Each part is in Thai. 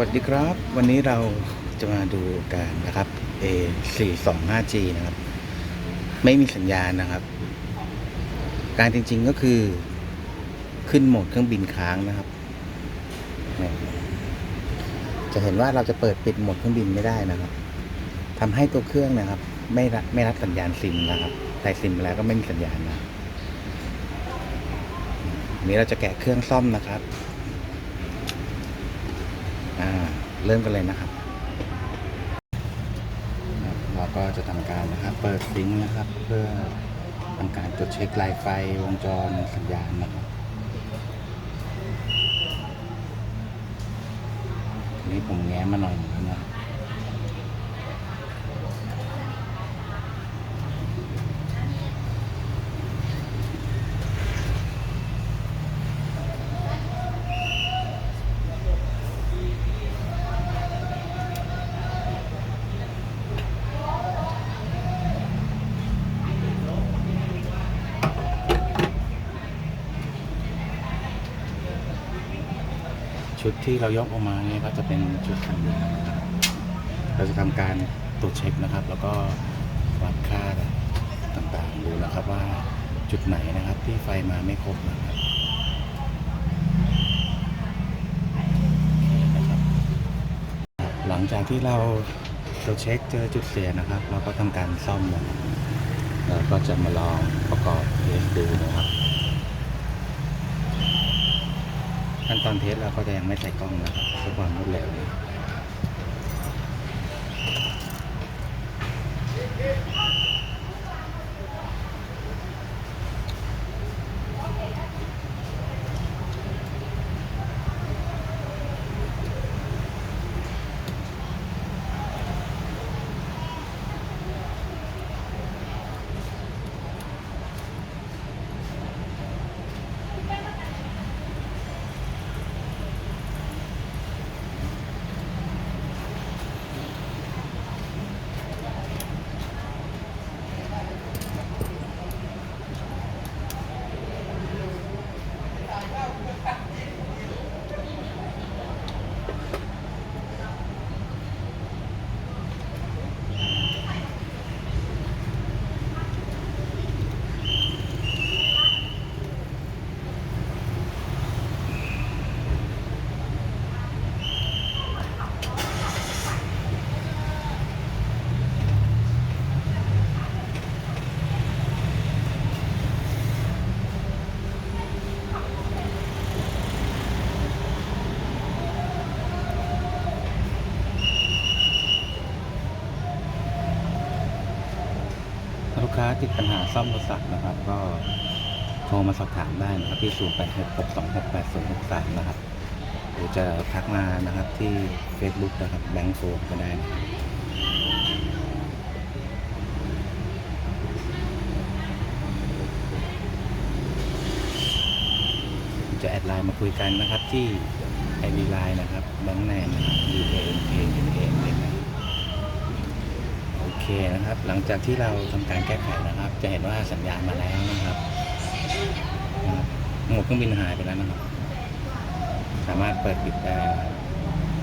วัสดีครับ วันนี้เราจะมาดูกันนะครับ A 4 2 5 G นะครับ ไม่มีสัญญาณนะครับ การจริงๆก็คือขึ้นโหมดเครื่องบินค้างนะครับ จะเห็นว่าเราจะเปิดปิดโหมดเครื่องบินไม่ได้นะครับทำให้ตัวเครื่องนะครับ ไม่รับไม่รับสัญญาณซิมนะครับใส่ซิมแล้วก็ไม่มีสัญญาณนะนี้เราจะแกะเครื่องซ่อมนะครับ เริ่มกันเลยนะครับ เราก็จะทำการนะครับเปิดซิงค์นะครับ เพื่อทำการตรวจเช็คลายไฟวงจรสัญญาณนะครับอันนี้ผมแง้มมาหน่อยนะครับ ชุดที่เรายกออกมาเนี่ยก็จะเป็นชุดสัญญาณนะครับเราจะทำการตรวจเช็คนะครับ แล้วก็วัดค่าต่างๆดูนะครับว่าจุดไหนนะครับที่ไฟมาไม่ครบนะครับหลังจากที่เราเราเช็คเจอจุดเสียนะครับ เราก็ทำการซ่อมนะครับเราก็จะมาลองประกอบเทสดูนะครับ ขั้นตอนเทสเราก็จะยังไม่ใส่กล้องนะครับเพื่อความรวดเร็ว ค้าติดปัญหาซ่อมโทรศัพท์นะครับ ก็โทรมาสอบถามได้นะครับที่ 0 8 6 6 2 6 8 0 6 3 นะครับ หรือจะทักมานะครับที่ Facebook นะครับแบงค์โฟมก็ได้นะครับจะแอดไลน์มาคุยกันนะครับที่ไอดีไลน์นะครับแบงค์แนนนะครับ U A N K N A N นะครับโอ เคนะครับ หลังจากที่เราทำการแก้ไขนะครับ จะเห็นว่าสัญญาณมาแล้วนะครับหมวดเครื่องบินหายไปแล้วนะครับ สามารถเปิดปิดได้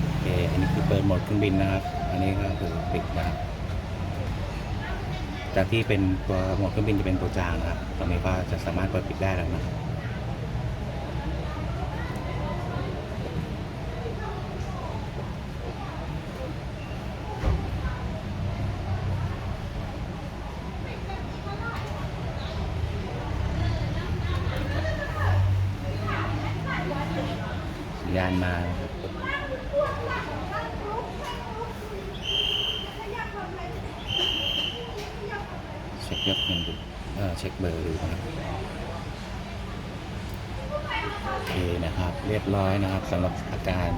โอเคอันนี้คือเปิดโหมดเครื่องบินนะครับ อันนี้ก็คือปิดนะครับ จากที่เป็นตัวโหมดเครื่องบินจะเป็นตัวจางนะครับ ตอนนี้ก็จะสามารถเปิดปิดได้แล้วนะครับ สัญาณมาเช็คยอดเงินดูเออเช็คเบอร์ดูนะครับโอเคนะครับ เรียบร้อยนะครับสำหรับอาการ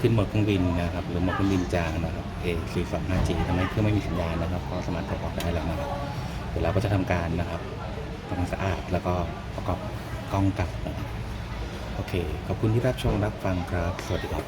ขึ้นหมดเครื่องบินนะครับ หรือหมดเครื่องบินจางนะครับ A 4 2 5 G ทำให้เครื่องไม่มีสัญญาณนะครับก็สามารถถอดออกได้แล้วนะครับเดี๋ยวเราก็จะทำการนะครับทำความสะอาดแล้วก็ประกอบกล้องกลับนะครับ โอเค ขอบคุณที่รับชมรับฟังครับ สวัสดีครับ